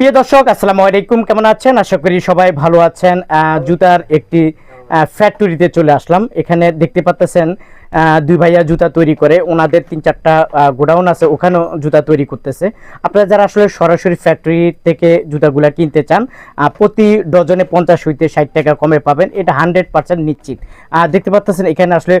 প্রিয় দর্শক, আসসালামু আলাইকুম। কেমন আছেন? আশা করি সবাই ভালো আছেন। জুতার একটি ফ্যাক্টরিতে চলে আসলাম। এখানে দেখতে পাচ্ছেন দুই ভাইয়া জুতা তৈরি করে ওনাদের তিন চারটা গোডাউন আছে ওখানেও জুতা তৈরি করতেছে। আপনারা যারা আসলে সরাসরি ফ্যাক্টরি থেকে জুতাগুলা কিনতে চান প্রতি ডজনে পঞ্চাশ হইতে ষাট টাকা কমে পাবেন। এটা হান্ড্রেড পার্সেন্ট নিশ্চিত। আহ, দেখতে পাচ্ছেন এখানে আসলে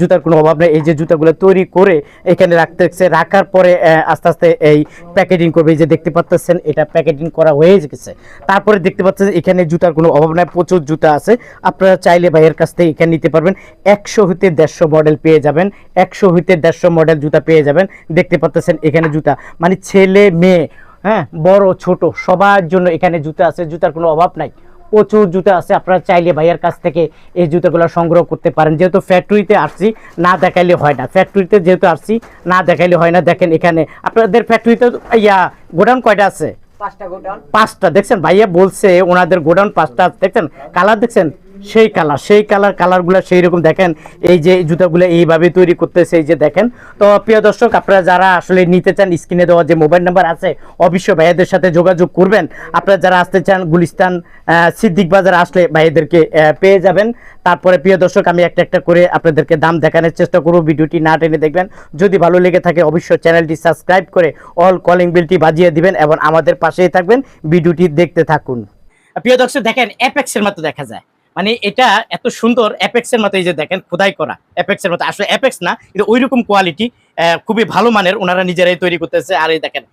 জুতার কোনো অভাব নেই। এই যে জুতাগুলো তৈরি করে এখানে রাখতেছে রাখার পরে আস্তে আস্তে এই প্যাকেটিং করবে। এই যে দেখতে পাচ্ছেন এটা প্যাকেটিং করা হয়ে গেছে। তারপরে দেখতে পাচ্ছেন এখানে জুতার কোনো অভাব নাই প্রচুর জুতা আছে। আপনারা চাইলে ভাইয়ের কাছ থেকে এখানে নিতে পারবেন। একশো হইতে দেড়শো মডেল পেয়ে যাবেন। একশো হইতে দেড়শো মডেল জুতা পেয়ে যাবেন। দেখতে পাচ্ছেন এখানে জুতা। মানে ছেলে মেয়ে হ্যাঁ বড় ছোট সবার জন্য এখানে জুতা আছে। জুতার কোনো অভাব নাই। প্রচুর জুতা আছে। আপনারা চাইলে ভাইয়ের কাছ থেকে এই জুতাগুলো সংগ্রহ করতে পারেন। যেহেতু ফ্যাক্টরিতে আসছি না দেখাইলে হয় না। ফ্যাক্টরিতে যেহেতু আসছি না দেখাইলে হয় না। দেখেন এখানে আপনাদের ফ্যাক্টরিতে ইয়া গোডাউন কয়টা আছে? পাঁচটা গোডাউন। পাঁচটা। দেখছেন ভাইয়া বলছে ওনাদের গোডাউন পাঁচটা দেখছেন কালার দেখছেন? সেই কালার সেই কালার কালারগুলো সেই রকম দেখেন। এই যে জুতাগুলো এইভাবে তৈরি করতেছে, এই যে দেখেন। তো প্রিয় দর্শক, আপনারা যারা আসলে নিতে চান, স্ক্রিনে দেওয়া যে মোবাইল নাম্বার আছে, অবশ্যই ভাইয়াদের সাথে যোগাযোগ করবেন। আপনারা যারা আসতে চান গুলিস্তান সিদ্দিক বাজার আসলে ভাইয়াদেরকে পেয়ে যাবেন। তারপরে প্রিয় দর্শক, আমি একটা একটা করে আপনাদেরকে দাম দেখানোর চেষ্টা করব। ভিডিওটি না টেনে দেখবেন। যদি ভালো লেগে থাকে, অবশ্যই চ্যানেলটি সাবস্ক্রাইব করে অল কলিং বিলটি বাজিয়ে দিবেন এবং আমাদের পাশেই থাকবেন। ভিডিওটি দেখতে থাকুন। প্রিয় দর্শক, দেখেন অ্যাপেক্সের মতো দেখা যায়। মানে এটা এত সুন্দর অ্যাপেক্সের মতো এই যে দেখেন খোদাই করা অ্যাপেক্সের মতো। আসলে অ্যাপেক্স না কিন্তু ওই রকম কোয়ালিটি খুবই ভালো মানের ওনারা নিজেরাই তৈরি করতেছে। আর এই দেখেন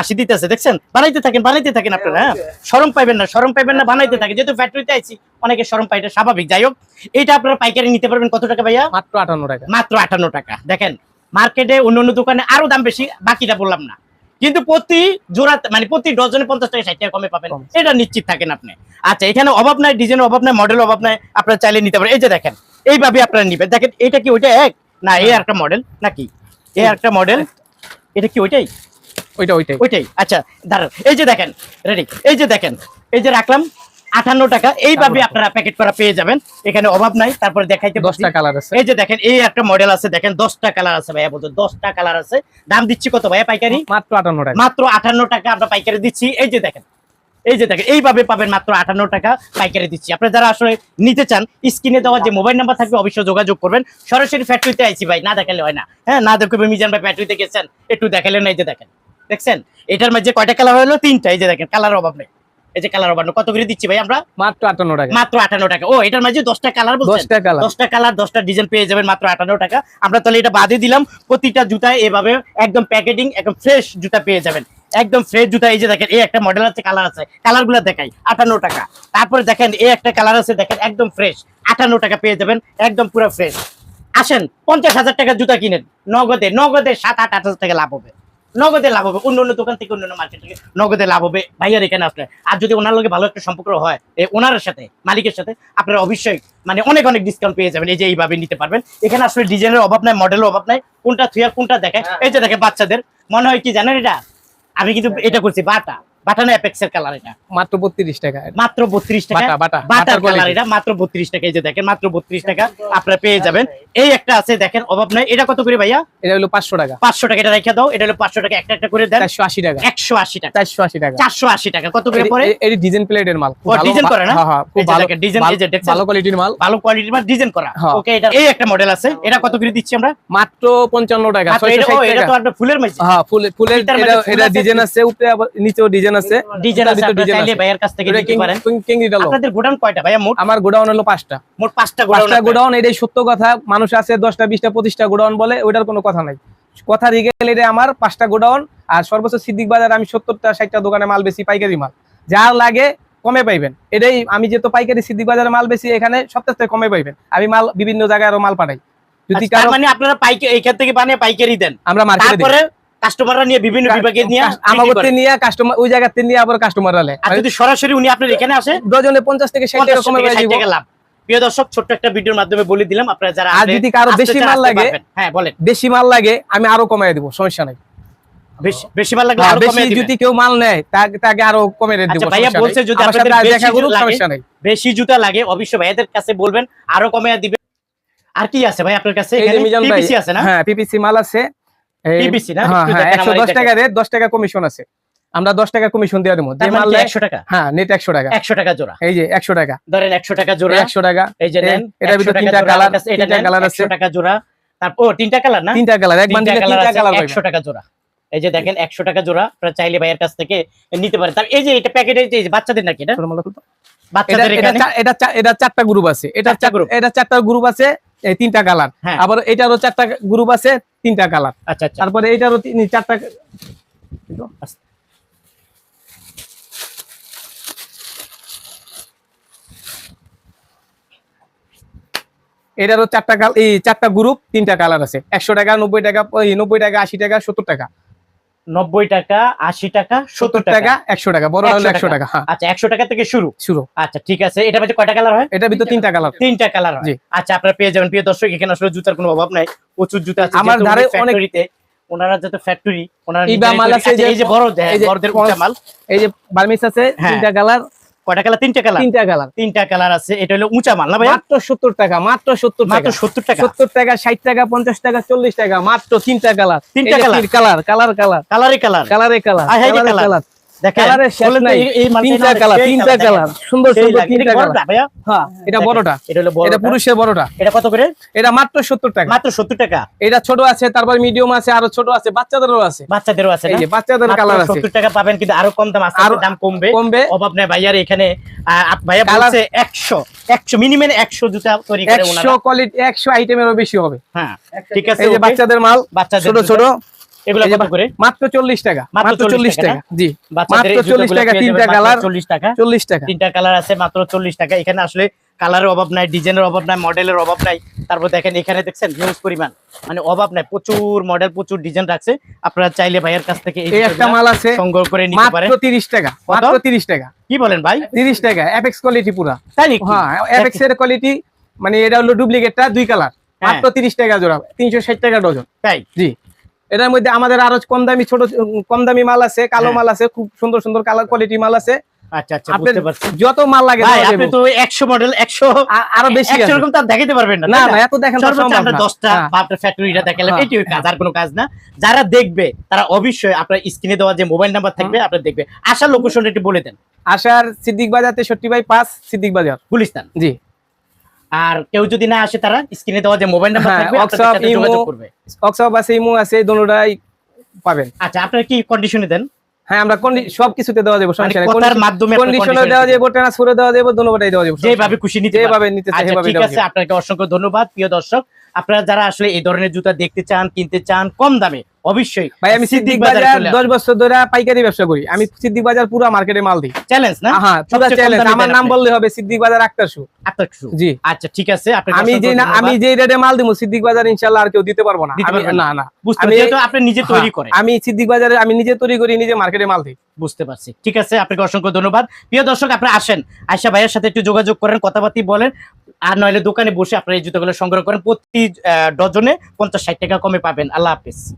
আশি দিতেছে দেখছেন? বানাইতে থাকেন বানাইতে থাকেন আপনারা হ্যাঁ? সরম পাইবেন না সরম পাইবেন না বানাইতে থাকেন। যেহেতু ফ্যাক্টরিতে আইছি অনেকে সরম পাই এটা স্বাভাবিক। যাই হোক এটা আপনারা পাইকারি নিতে পারবেন কত টাকা ভাইয়া? মাত্র আটান্ন টাকা। মাত্র আটান্ন টাকা। দেখেন মার্কেটে অন্য অন্য দোকানে আরও দাম বেশি বাকিটা বললাম না। কিন্তু প্রতি জোড়া মানে প্রতি ডজনে পঞ্চাশ টাকা ষাট টাকা কমে পাবেন। এটা নিশ্চিত থাকেন আপনি। আচ্ছা এখানে অভাব নাই ডিজাইনের অভাব নাই মডেল অভাব নাই আপনারা চাইলে নিতে পারেন। এই যে দেখেন এইভাবে আপনারা নিবেন। দেখেন এটা কি ওইটা এক? না এই একটা মডেল নাকি? এই একটা মডেল এটা কি ওইটাই? ওইটা ওইটাই। ওইটাই। আচ্ছা দাঁড়ান। এই যে দেখেন রেডি এই যে দেখেন এই যে রাখলাম আটান্ন টাকা। এইভাবে আপনারা প্যাকেট করা পেয়ে যাবেন। এখানে অভাব নাই। তারপরে দেখাইতে। দশটা কালার আছে। এই যে দেখেন এই একটা মডেল আছে। দেখেন দশটা কালার আছে ভাইয়া বলতো দশটা কালার আছে। দাম দিচ্ছি কত ভাইয়া পাইকারি? মাত্র আটান্ন টাকা। মাত্র আটান্ন টাকা আমরা পাইকারি দিচ্ছি। এই যে দেখেন এই যে দেখেন এইভাবে পাবেন মাত্র আটান্ন টাকা পাইকারি দিচ্ছি। আপনারা যারা আসলে নিতে চান স্ক্রিনে দেওয়া যে মোবাইল নাম্বার থাকবে অবশ্যই যোগাযোগ করবেন। সরাসরি ফ্যাক্টরিতে আইছি ভাই না দেখালে হয় না। হ্যাঁ না দেখবে মিজান ভাই ফ্যাক্টরিতে গেছেন একটু দেখালেন এই যে দেখেন। দেখছেন? এটার মধ্যে কয়টা কালার হলো? তিনটা। এই যে দেখেন কালার অভাব নেই। এই যে কালার অভাব নেই কত করে দিচ্ছি ভাই আমরা? মাত্র আটান্ন টাকা। মাত্র আটান্ন টাকা। ও এটার মাঝে দশটা কালার বলছেন? কালার। দশটা কালার দশটা ডিজাইন পেয়ে যাবেন মাত্র আটান্ন টাকা। আমরা তাহলে এটা বাদে দিলাম প্রতিটা জুতায় এভাবে একদম প্যাকেটিং একদম ফ্রেশ জুতা পেয়ে যাবেন। একদম ফ্রেশ জুতা এই যে দেখেন এই একটা মডেল আছে কালার আছে। কালারগুলো দেখাই আটান্ন টাকা। তারপরে দেখেন এই একটা কালার আছে দেখেন একদম ফ্রেশ আটান্ন টাকা পেয়ে যাবেন একদম পুরো ফ্রেশ আসেন পঞ্চাশ হাজার টাকার জুতা কিনেন। নগদে নগদে সাত আট আট হাজার টাকা লাভ হবে। নগদে লাভ হবে অন্য অন্য দোকান থেকে অন্য অন্য মার্কেট থেকে নগদে লাভ হবে। ভাইয়ার এখানে আসলে আর যদি ওনার লগে ভালো একটা সম্পর্ক হয় এই ওনার সাথে মালিকের সাথে আপনারা অবশ্যই মানে অনেক অনেক ডিসকাউন্ট পেয়ে যাবেন। এই যে এইভাবে নিতে পারবেন। এখানে আসলে ডিজাইনের অভাব নাই মডেলের অভাব নাই। কোনটা থুয়া কোনটা দেখে। এই যে দেখে বাচ্চাদের মনে হয় কি জানেন এটা? আমি কিন্তু এটা করছি বাটা। বাটা না অ্যাপেক্সের কালার এটা। মাত্র বত্রিশ টাকা। মাত্র বত্রিশ টাকা। বাটা, বাটা, বাটার কালার এটা মাত্র বত্রিশ টাকা। এই যে দেখেন মাত্র বত্রিশ টাকা আপনারা পেয়ে যাবেন। এই একটা আছে দেখেন অভাব নাই। এটা কত করে ভাইয়া? এটা হলো পাঁচশো টাকা। পাঁচশো টাকা এটা রেখে দাও। এটা হলো পাঁচশো টাকা একটা একটা করে দেন। চারশো আশি টাকা। একশো আশি টাকা। চারশো আশি টাকা। চারশো আশি টাকা। কত করে এটি- পরে এ- ডিজাইন প্লেটের মাল। ও, ডিজাইন করে না? হ্যাঁ, হ্যাঁ, খুব ভালো ডিজাইন, এই যে ভালো- ভালো কোয়ালিটির মাল। ভালো কোয়ালিটির মাল ডিজাইন করা। হ্যাঁ। ওকে এটা এই একটা মডেল আছে। এটা কত করে দিচ্ছি আমরা? মাত্র পঞ্চান্ন টাকা মাত্র ছয়শো এটা- ও, ষাট এটা টাকা। তো আপনার ফুলের মাঝে হ্যাঁ ফুলের ফুলের এটা এটা ডিজাইন আছে উপরে আবার নিচেও ডিজাইন আছে। ডিজাইন আছে আপনারা চাইলে ভাইয়ের কাছ থেকে নিতে পারেন। কিং- কিংড়ি ডালো। আপনাদের গোডাউন কয়টা ভাইয়া? মোট আমার গোডাউন হলো মোট গোডাউন এটাই সত্য কথা। মানুষ আছে দশটা বিশটা পঁচিশটা গোডাউন বলে কোনো কথা নাই। কথা রিগেল এটা আমার গোডাউন আর সর্বোচ্চ সিদ্দিক বাজার আমি সত্তরটা ষাটটা দোকানে মাল বেশি পাইকারি মাল। যার লাগে কমে পাইবেন। এটাই আমি যেহেতু পাইকারি সিদ্দিক বাজারে মাল বেশি এখানে সপ্তাহ থেকে কমে পাইবেন। আমি মাল বিভিন্ন জায়গায় আরও মাল পাঠাই। যদি আচ্ছা, মানে আপনারা পাইকারি এইখান থেকে বানিয়ে পাইকারি দেন। আমরা মার্কেটে কাস্টমাররা নিয়ে বিভিন্ন বিভাগে নিয়ে নিয়ে কাস্টমার ওই জায়গাতে নিয়ে আবার কাস্টমাররা লে আর যদি সরাসরি উনি আপনার এখানে আসে ডজনে পঞ্চাশ থেকে ষাট টাকা পঞ্চাশ কমে থেকে পাই ষাট টাকা লাভ। প্রিয় দর্শক ছোট্ট একটা ভিডিওর মাধ্যমে বলে দিলাম আপনারা যারা আর যদি কারও মাল লাগে হ্যাঁ বলেন। বেশি মাল লাগে আমি আরও দিব সমস্যা নাই। বেশি মাল লাগলে আরও কমিয়ে দিবেন। যদি কেউ মাল নেয় তাকে আরও কমে দিব আচ্ছা, ভাইয়া বলছে। যদি আপনাদের দেখা করুক সমস্যা নাই। বেশি জুতা লাগে অবশ্যই ভাইয়াদের কাছে বলবেন আরও কমিয়ে দিবেন। আর কি আছে ভাই আপনার কাছে? এখানে PVC আছে না? হ্যাঁ পিপিসি মাল আছে। এই- না? হ্যাঁ হ্যাঁ এই টাকা রেট দশ টাকা কমিশন আছে। আমরা দশ টাকা কমিশন দিয়ে দেবো। যে মাল কি নেয়- একশো টাকা? হ্যাঁ নেট একশো টাকা। একশো টাকা জোড়া। এই যে একশো টাকা। ধরেন একশো টাকা জোড়া। একশো টাকা। এই যে নেন এ- এটার 100 ভিতরে টাকা তিনটা কালার আমার এটা তিনটা নেন, 100 টাকা জোড়া। তারপর তিনটা কালার না? তিনটা কালার। এক বান্ডিলে তিনটা কালার একশো টাকা জোড়া। এই যে দেখেন একশো টাকা জোড়া। আপনারা চাইলে ভাইয়ের কাছ থেকে নিতে পারেন। তার এই যে এটা প্যাকেটে যে বাচ্চাদের নাকি এটা? এটা বাচ্চাদের এখানে? এটা এটা চারটা গ্রুপ আছে। এটা চারটা এটা চারটা গ্রুপ আছে এই তিনটা কালার। হ্যাঁ। আবার এটারও চারটা গ্রুপ আছে তিনটা কালার। আচ্ছা আচ্ছা। তারপরে এটারও তিন- চারটা এটারও চারটা এই চারটা গ্রুপ তিনটা কালার আছে। একশো টাকা নব্বই টাকা নব্বই টাকা আশি টাকা সত্তর টাকা। নব্বই টাকা আশি টাকা সত্তর টাকা একশো টাকা বড় হলে একশো টাকা। হ্যাঁ। আচ্ছা একশো টাকা থেকে শুরু? শুরু। আচ্ছা ঠিক আছে। এটা মধ্যে কয়টা কালার হয়? এটার ভিতরে তিনটা কালার তিনটা কালার হয়। আচ্ছা আপনারা পেয়ে যাবেন। প্রিয় দর্শক এখানে আসলে জুতার কোনো অভাব নাই। প্রচুর জুতা আছে। আমার ধারে অনেক- ওনারা যত ফ্যাক্টরি ওনারা এই যে বড় বড়দের মাল। এই যে বার্মিস আছে হ্যাঁ। তিনটা কালার কয়টা কালার? তিনটা কালার? তিনটা কালার। তিনটা কালার আছে। এটা হলো উঁচা মাল না ভাই মাত্র সত্তর টাকা মাত্র সত্তর মাত্র টাকা সত্তর টাকা। সত্তর টাকা ষাট টাকা পঞ্চাশ টাকা চল্লিশ টাকা মাত্র তিনটা কালার। তিনটা কালার। Colour colour colour. কালারে। কালার কালারে কালার কালারে। কালার। সেই তিনটা colour কালার দেখেন। সুন্দর সেই সুন্দর লাগে। এটা তিনটা কি কালার বড়টা এটা দেখেন, বড়টা। এটা হলো এটা বড়টা পুরুষের বড়টা। এটা কত করে? এটা মাত্র সত্তর টাকা। মাত্র সত্তর টাকা। এটা ছোট আছে তারপর মিডিয়াম আছে আরও ছোট আছে বাচ্চাদেরও আছে। বাচ্চাদেরও আছে এই যে বাচ্চাদের কালার আছে। 70 টাকা পাবেন কিন্তু আরও কম দাম আস্তে আরো- দাম কমবে। কমবে। অভাব নাই ভাইয়ার এখানে ভাইয়া বলছে 100 100 মিনিমাম 100 জুতা তৈরি করে একশো কোয়ালিটি একশো আইটেমেরও বেশি হবে। হ্যাঁ ঠিক আছে এই যে বাচ্চাদের মাল বাচ্চাদের ছোট। ছোট এগুলো কত করে? মাত্র চল্লিশ টাকা। মাত্র মাত্র 40 টাকা? টাকা। জি। মাত্র 40 টাকা, তিনটা যাবেন 40 টাকা? চল্লিশ টাকা। তিনটা কালার আছে মাত্র 40 টাকা। এখানে আসলে কালারের অভাব নাই ডিজাইনের অভাব নাই মডেলের অভাব নাই। তারপর দেখেন এখানে দেখছেন হিউজ পরিমাণ। মানে অভাব নাই প্রচুর মডেল প্রচুর ডিজাইন রাখছে। আপনারা চাইলে ভাইয়ের কাছ থেকে এই একটা মাল আছে সংগ্রহ করে নিতে পারেন। মাত্র তিরিশ টাকা মাত্র তিরিশ টাকা। কি বলেন ভাই? তিরিশ টাকা এপেক্স কোয়ালিটি পুরা। তাই নাকি? হ্যাঁ এর কোয়ালিটি মানে এটা হলো ডুপ্লিকেটটা দুই কালার। হ্যাঁ। মাত্র তিরিশ টাকা জোড়া তিনশো ষাট টাকা ডজন। তাই? জি। এটার মধ্যে আমাদের আরও কম দামি ছোট কম দামি মাল আছে কালো হ্যাঁ। মাল আছে খুব সুন্দর সুন্দর কালার কোয়ালিটি মাল আছে। আচ্ছা আচ্ছা যত মাল লাগে আপনি তো 100 মডেল 100 আরও বেশি এরকম তো দেখাতে পারবেন না না এত দেখেন তো সর্বোচ্চ সম্ভব আমরা না। 10টা হ্যাঁ। বা আপনার ফ্যাক্টরিটা দেখালাম হ্যাঁ। কাজ আর কোনো কাজ না। যারা দেখবে তারা অবশ্যই আপনার স্ক্রিনে দেওয়া যে মোবাইল নাম্বার থাকবে আপনার দেখবে। আসার লোকেশন একটু বলে দেন। আশার সিদ্দিক বাজার তেষট্টি বাই পাঁচ সিদ্দিক বাজার। গুলিস্তান। জি। আর কেউ যদি না আসে তারা স্ক্রিনে দেওয়া যে মোবাইল নাম্বার হ্যাঁ, থাকবে আপনাদের WhatsApp, সাথে যোগাযোগ ইমো, করবে। অক্সব আছে ইমো আছে দোনোটাই পাবেন। আচ্ছা আপনারা কি কন্ডিশনে দেন? হ্যাঁ আমরা সব কিছুতে দেওয়া যাবে মানে সমস্যা নেই। কথার মাধ্যমে কন্ডিশনে দেওয়া। যাবে ট্রান্সফারে দেওয়া যাবে দোনোটাই দেওয়া যাবে যেভাবে খুশি নিতে যেভাবে। নিতে চাই আচ্ছা সেভাবে ঠিক আছে আপনাকে অসংখ্য ধন্যবাদ। প্রিয় দর্শক আপনারা যারা আসলে এই ধরনের জুতা দেখতে চান কিনতে চান কম দামে অবশ্যই। ভাই আমি সিদ্দিক বাজার দশ বছর ধরে পাইকারি ব্যবসা করি। আমি সিদ্দিক বাজার পুরো মার্কেটে মাল দিই। চ্যালেঞ্জ না? হ্যাঁ পুরো চ্যালেঞ্জ আমার নাম বললে হবে সিদ্দিক বাজার জি। আচ্ছা ঠিক আছে আমি যে আমি যে রেটে মাল দিব সিদ্দিক বাজার ইনশাল্লাহ আর কেউ দিতে পারব না। আমি- না। না না। বুঝতে পারছি আপনি নিজে তৈরি হ্যাঁ, করেন। আমি সিদ্দিক বাজারে আমি নিজে তৈরি করি নিজে মার্কেটে মাল দিই। বুঝতে পারছি। ঠিক আছে আপনাকে অসংখ্য ধন্যবাদ। প্রিয় দর্শক আপনারা আসেন। আয়সা ভাইয়ের সাথে একটু যোগাযোগ করেন কথাবার্তি বলেন। আর নইলে দোকানে বসে আপনারা এই জুতোগুলো সংগ্রহ করেন। প্রতি ডজনে পঞ্চাশ ষাট টাকা কমে পাবেন। আল্লাহ হাফিজ।